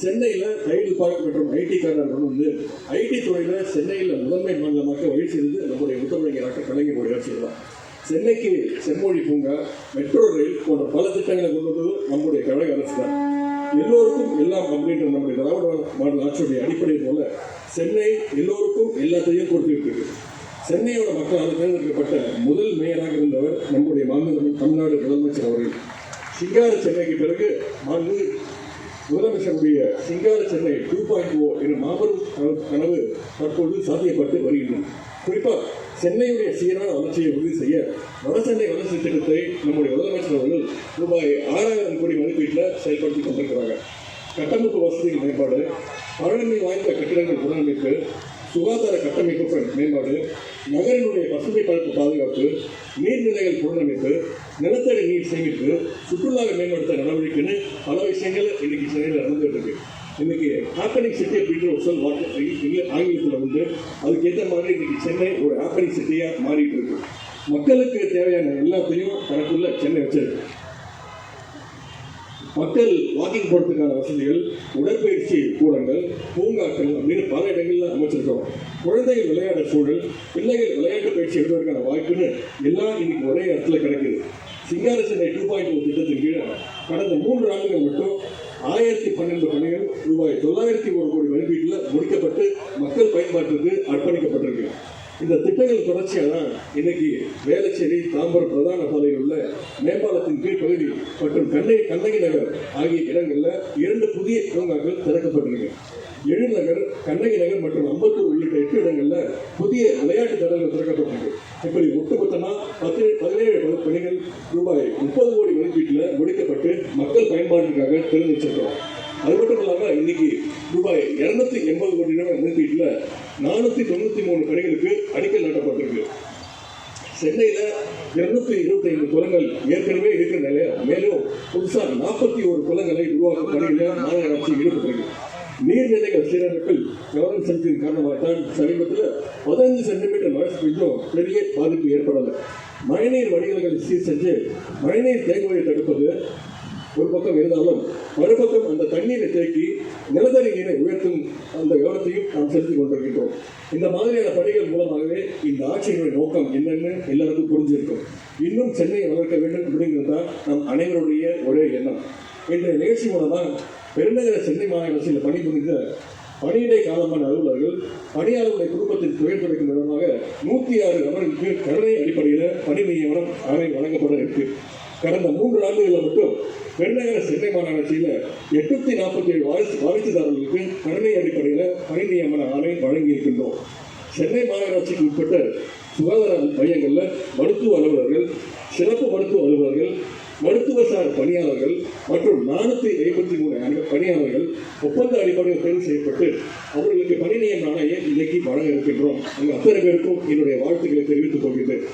சென்னையில் ரயில் பார்க் மற்றும் ஐடி காரர்கள் வந்து ஐடி துறையில் சென்னையில் முதன்மை மாநிலமாக வழி செய்தது நம்முடைய முதல்வர் டாக்டர் கலைஞருடைய ஆட்சியில் தான் சென்னைக்கு செம்மொழி பூங்கா மெட்ரோ ரயில் போன்ற பல திட்டங்களை கொண்டு வந்தது நம்முடைய கழக அரசு தான் எல்லோருக்கும் எல்லாம் அப்படின்ற நம்முடைய திராவிட மாடல் ஆட்சியுடைய அடிப்படை போல சென்னை எல்லோருக்கும் எல்லாத்தையும் கொடுத்துருக்கு சென்னையோட மக்களால் தேர்ந்தெடுக்கப்பட்ட முதல் மேயராக இருந்தவர் நம்முடைய மாநில தமிழ்நாடு முதலமைச்சர் அவர்கள். சிங்கார சென்னைக்கு பிறகு மாண்பு முதலமைச்சருடைய சிங்கார சென்னை டூ பாயிண்ட் ஓ என்ற மாபெரும் கனவு- கனவு சாத்தியப்பட்டு வருகின்றன குறிப்பாக சென்னையுடைய சீரான வளர்ச்சியை உறுதி செய்ய வடசென்னை வளர்ச்சி திட்டத்தை நம்முடைய முதலமைச்சர் அவர்கள் ரூபாய் ஆறாயிரம் கோடி மதிப்பீட்டில் செயல்படுத்தி கொண்டிருக்கிறாங்க. கட்டமைப்பு வசதிகள் மேம்பாடு பழமை வாய்ந்த கட்டிடங்கள் புனரமைப்பு சுகாதார கட்டமைப்பு மேம்பாடு நகரினுடைய பசுமை பழப்பு பாதுகாப்பு நீர்நிலைகள் புனரமைப்பு நிலத்தடி நீர் சேமிப்பு சுற்றுலாவை மேம்படுத்த நடவடிக்கைன்னு பல விஷயங்கள் இன்னைக்கு சென்னையில் நடந்துகிட்டு இருக்கு. இன்னைக்கு ஆப்பனிங் சிட்டி அப்படின்ற ஒரு சொல் வார்த்தை ஆங்கிலத்தில் உண்டு. அதுக்கு ஏற்ற மாதிரி இன்னைக்கு சென்னை ஒரு ஆப்பனிங் சிட்டியாக மாறிட்டு இருக்கு. மக்களுக்கு தேவையான எல்லாத்தையும் தனக்குள்ள சென்னை வச்சிருக்கு. மக்கள் வாக்கிங் போகிறதுக்கான வசதிகள் உடற்பயிற்சி கூடங்கள் பூங்காக்கள் அப்படின்னு பல இடங்களில் அமைச்சிருக்கோம் குழந்தைகள் விளையாட சூழல் பிள்ளைகள் விளையாட்டு பயிற்சி எடுப்பதற்கான வாய்ப்புன்னு எல்லாம் இன்னைக்கு ஒரே இடத்துல கிடைக்குது. சிங்கார சென்னை டூ பாயிண்ட் திட்டத்தின் கீழே கடந்த மூன்று ஆண்டுகள் மட்டும் ஆயிரத்தி பன்னெண்டு பணிகள் ரூபாய் தொள்ளாயிரத்தி ஒரு கோடி மதிப்பீட்டில் முடிக்கப்பட்டு மக்கள் பயன்பாட்டிற்கு அர்ப்பணிக்கப்பட்டிருக்கு. இந்த திட்டங்கள் தொடர்ச்சியாக தான் இன்னைக்கு வேளச்சேரி தாம்பரம் பிரதான சாலையில் உள்ள மேம்பாலத்தின் கீழ் பகுதி மற்றும் கண்ணகி கண்ணகி நகர் ஆகிய இடங்களில் இரண்டு புதிய பூங்காக்கள் திறக்கப்பட்டிருக்கு. எழில்நகர் கண்ணகி நகர் மற்றும் அம்பத்தூர் உள்ளிட்ட எட்டு இடங்களில் புதிய விளையாட்டு தடங்கள் திறக்கப்பட்டது இப்படி ஒட்டுமொத்தமாக பத்து பதினேழு பணிகள் ரூபாய் முப்பது கோடி மதிப்பீட்டில் முடிக்கப்பட்டு மக்கள் பயன்பாட்டிற்காக திறந்து வச்சிருக்கிறோம். அது மட்டும் இல்லாமல் இன்னைக்கு ரூபாய் இருநூத்தி எண்பது கோடி ரூபாய் மதிப்பீட்டில் நானூற்றி தொண்ணூற்றி மூணு பணிகளுக்கு அடிக்கல் நாட்டப்பட்டிருக்கு. சென்னையில் இருநூத்தி இருபத்தி ஐந்து குளங்கள் ஏற்கனவே இருக்கிற நிலையில் மேலும் புதுசாக நாற்பத்தி ஒரு குளங்களை உருவாக்கும் பணியில் மாநகராட்சி ஈடுபட்டிருக்கு. நீர்நிலைகள் சீரமைப்பில் கவனம் செலுத்தியது காரணமாகத்தான் சமீபத்தில் பதினஞ்சு சென்டிமீட்டர் மழை பெய்தும் பெரிய பாதிப்பு ஏற்படலை. மழைநீர் வடிகல்களை சீர் செஞ்சு மழைநீர் தேங்குவதை தடுப்பது ஒரு பக்கம் இருந்தாலும் மறுபக்கம் அந்த தண்ணீரை தேக்கி நிலத்தடி நீரை உயர்த்தும் அந்த கவனத்தையும் நாம் செலுத்திக் கொண்டிருக்கின்றோம். இந்த மாதிரியான பணிகள் மூலமாகவே இந்த ஆட்சியினுடைய நோக்கம் என்னென்னு எல்லாருக்கும் புரிஞ்சிருக்கும். இன்னும் சென்னையை வளர்க்க வேண்டும் அப்படிங்கிறது தான் நம் அனைவருடைய ஒரே எண்ணம். இன்றைய நிகழ்ச்சி மூலமாக பெருநகர சென்னை மாநகராட்சியில் பணிபுரிந்த பணியிடை காலமான அலுவலர்கள் பணியாளர்களுடைய குடும்பத்தின் துயர் விதமாக நூற்றி ஆறு நபர்களுக்கு கருணை அடிப்படையில் பணி நியமனம் ஆணை வழங்கப்பட இருக்கு. கடந்த மூன்று ஆண்டுகளில் மட்டும் பெருநகர சென்னை மாநகராட்சியில் எட்நூத்தி நாற்பத்தி ஏழு வாரிசு வாரிசுதாரர்களுக்கு கருணை அடிப்படையில் பணி நியமன ஆணை வழங்கியிருக்கின்றோம். சென்னை மாநகராட்சிக்கு உட்பட்ட சுகாதார மையங்களில் மருத்துவ அலுவலர்கள் சிறப்பு மருத்துவ அலுவலர்கள் மருத்துவசார் பணியாளர்கள் மற்றும் நானூற்றி ஐம்பத்தி மூணு பணியாளர்கள் ஒப்பந்த அடிப்படையில் தேர்வு செய்யப்பட்டு அவர்களுக்கு பணி நியமன ஆணையை இன்னைக்கு வழங்க இருக்கின்றோம் அங்கு அத்தனை பேருக்கும் என்னுடைய வாழ்த்துக்களை தெரிவித்துக் கொள்கின்றேன்.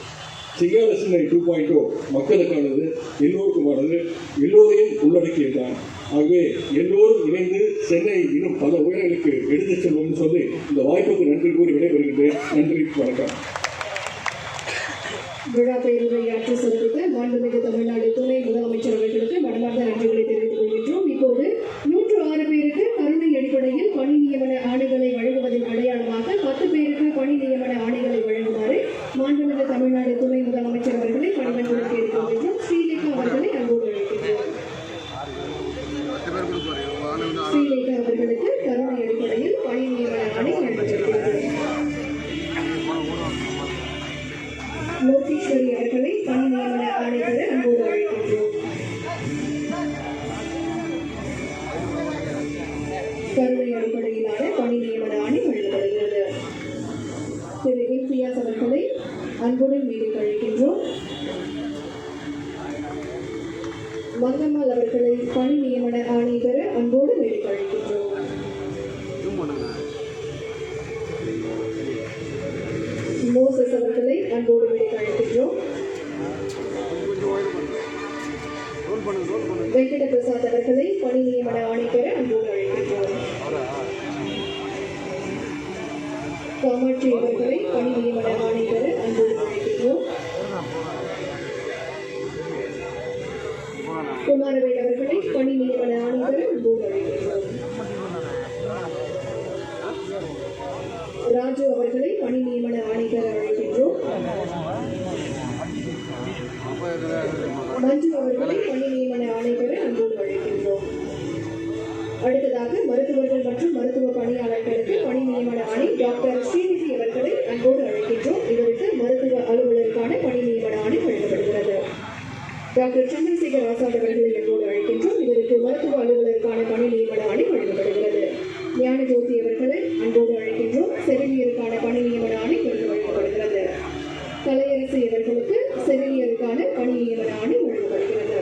சிங்கார டூ பாயிண்ட் oh மக்களுக்கானது எல்லோருக்குமானது எல்லோரையும் உள்ளடக்கியதுதான். ஆகவே எல்லோரும் இணைந்து சென்னை இன்னும் பல உயரங்களுக்கு எடுத்துச் செல்வோம்னு சொல்லி இந்த வாய்ப்புக்கு நன்றி கூறி விடைபெறுகின்றேன். நன்றி வணக்கம். விழா பேருரையாற்றி சிறப்பித்த மாண்புமிகு தமிழ்நாடு துணை முதலமைச்சர் அவர்களுக்கு மனமார்ந்த நன்றிகளை தெரிவித்துக் கொள்கின்றோம். இப்போது அடிப்படையிலான பணி நியமன ஆணை வழங்கப்படுகிறது திரு இம்தியாஸ் அவர்களை அன்புடன் மீது கழிக்கின்றோம். மங்கம்மாள் அவர்களை பணி நியமன ஆணை பெற அன்போடு மீது கழிக்கின்றோம். மோசஸ் அவர்களை அன்போடு மீது கழிக்கின்றோம். வெங்கட பிரசாத் அவர்களை பணி நியமன ஆணை பெற அன்போடு காமாட்சி அவர்களை பணி நியமன ஆணை பெற அன்போடு அழைக்கின்றோம். குமாரவேல் அவர்களை பணி நியமன ஆணை பெற அன்போடு அழைக்கின்றோம். ராஜு அவர்களை பணி நியமன ஆணை பெற அழைக்கின்றோம். மஞ்சு அவர்களை பணி நியமன ஆணை பெற அன்போடு அழைக்கின்றோம். அடுத்ததாக மருத்துவர்கள் மற்றும் மருத்துவ பணியாளர்கள் டாக்டர் ஸ்ரீநிதி அவர்களை அன்போடு அழைக்கின்றோம். இவருக்கு மருத்துவ அலுவலருக்கான பணி நியமன ஆணை வழங்கப்படுகிறது. டாக்டர் சந்திரசேகர் ஆசாத் அவர்களை அன்போடு அழைக்கின்றோம். இவருக்கு மருத்துவ அலுவலருக்கான பணி நியமன ஆணை வழங்கப்படுகிறது. ஞான ஜோதி அவர்களை அன்போடு அழைக்கின்றோம். செவிலியருக்கான பணி நியமன ஆணை இவருக்கு வழங்கப்படுகிறது. கலையரசு இவர்களுக்கு செவிலியருக்கான பணி நியமன ஆணை வழங்கப்படுகிறது.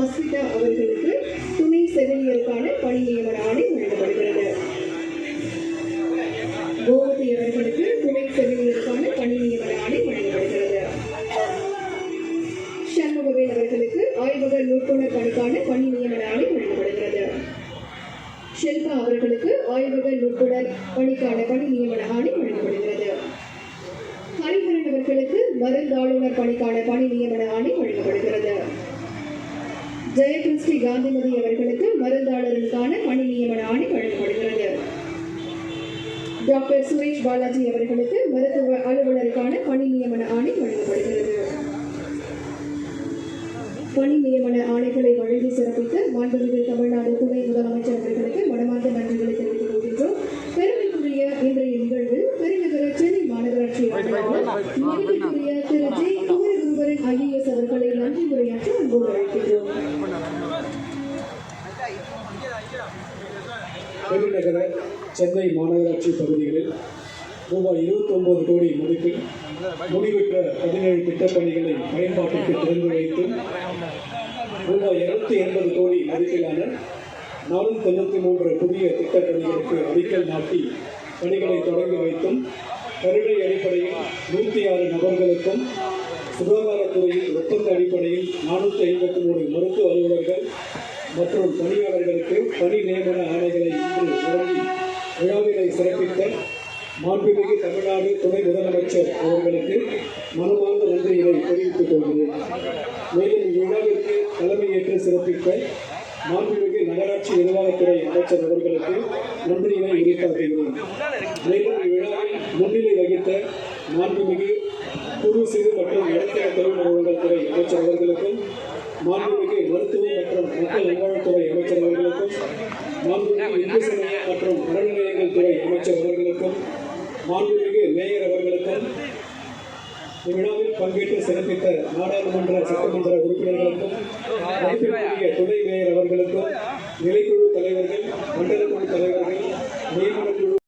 அஸ்விதா அவர்களுக்கு துணை செவிலியருக்கான பணி நியமன ஆணை வழங்கப்படுகிறது. கோமதி அவர்களுக்கு துணை செவிலியருக்கான பணி நியமன ஆணை வழங்கப்படுகிறது சண்முகவேல் அவர்களுக்கு ஆய்வக நுட்புணர் பணிக்கான பணி நியமன ஆணை வழங்கப்படுகிறது ஷில்பா அவர்களுக்கு ஆய்வக நுட்புணர் பணிக்கான பணி நியமன ஆணை வழங்கப்படுகிறது ஹரிஹரன் அவர்களுக்கு மருந்தாளுநர் பணிக்கான பணி நியமன ஆணை வழங்கப்படுகிறது ஜெயகிருஷ்டி காந்திமதி அவர்களுக்கு மருந்தாளருக்கான பணி நியமன ஆணை வழங்கப்படுகிறது டாக்டர் சுரேஷ் பாலாஜி அவர்களுக்கு மருத்துவ அலுவலருக்கான பணி நியமன ஆணை வழங்கப்படுகிறது. பணி நியமன ஆணைகளை வழங்கி சிறப்பித்த மாண்புமிகு தமிழ்நாடு துணை முதலமைச்சர் அவர்களுக்கு மனமார்ந்த நன்றிகளை தெரிவித்துக் கொள்கின்றோம். பெருமைக்குரிய இன்றைய நிகழ்வில் பெருநகர சென்னை மாநகராட்சி ஆணையாளர் மதிப்பிற்குரிய திரு. ஜே. குமரகுருபரன் ஐஏஎஸ் அவர்களை நன்றி உரையாற்றி அன்போடு அழைக்கின்றோம். பெருநகர சென்னை மாநகராட்சி பகுதிகளில் ரூபாய் 29 கோடி மதிப்பில் முடிவெற்ற பதினேழு திட்டப்பணிகளை பயன்பாட்டிற்கு திறந்து வைத்து ரூபாய் இருநூத்தி எண்பது கோடி மதிப்பிலான நானூற்றி தொண்ணூற்றி மூன்று புதிய திட்டப்பணிகளுக்கு அடிக்கல் நாட்டி பணிகளை தொடங்கி வைத்தும் கருணை அடிப்படையில் நூற்றி ஆறு நபர்களுக்கும் சுகாதாரத்துறையில் ஒப்பந்த அடிப்படையில் நானூற்றி ஐம்பத்தி மூணு மருத்துவ அலுவலர்கள் மற்றும் பணியாளர்களுக்கு பணி நியமன ஆணைகளை இன்று வழங்கி விழாவினை சிறப்பித்த மாண்புமிகு தமிழ்நாடு துணை முதலமைச்சர் அவர்களுக்கு மனமார்ந்த நன்றிகளை தெரிவித்துக் கொள்கிறேன். மேலும் இவ்விழாவிற்கு தலைமையேற்று சிறப்பித்த மாண்புமிகு நகராட்சி நிர்வாகத்துறை அமைச்சர் அவர்களுக்கு நன்றியினை உரித்தாக்குகிறேன். மேலும் இவ்விழாவில் முன்னிலை வகித்த மாண்புமிகு குறு சிறு மற்றும் நடுத்தர தொழில் நிறுவனங்கள் துறை அமைச்சர் அவர்களுக்கும் மாண்புமிகு மருத்துவம் மற்றும் மக்கள் நல்வாழ்வுத்துறை அமைச்சர் அவர்களுக்கும் மாண்புமிகு இந்து சமய மற்றும் அறநிலையங்கள் துறை அமைச்சர் அவர்களுக்கும் மாண்புமிகு மேயர் அவர்களுக்கும் இவ்விழாவில் பங்கேற்று சிறப்பித்த நாடாளுமன்ற சட்டமன்ற உறுப்பினர்களுக்கும் மதிப்பிற்குரிய துணை மேயர் அவர்களுக்கும் நிலைக்குழு தலைவர்கள் மண்டல குழு தலைவர்கள் நியமன குழு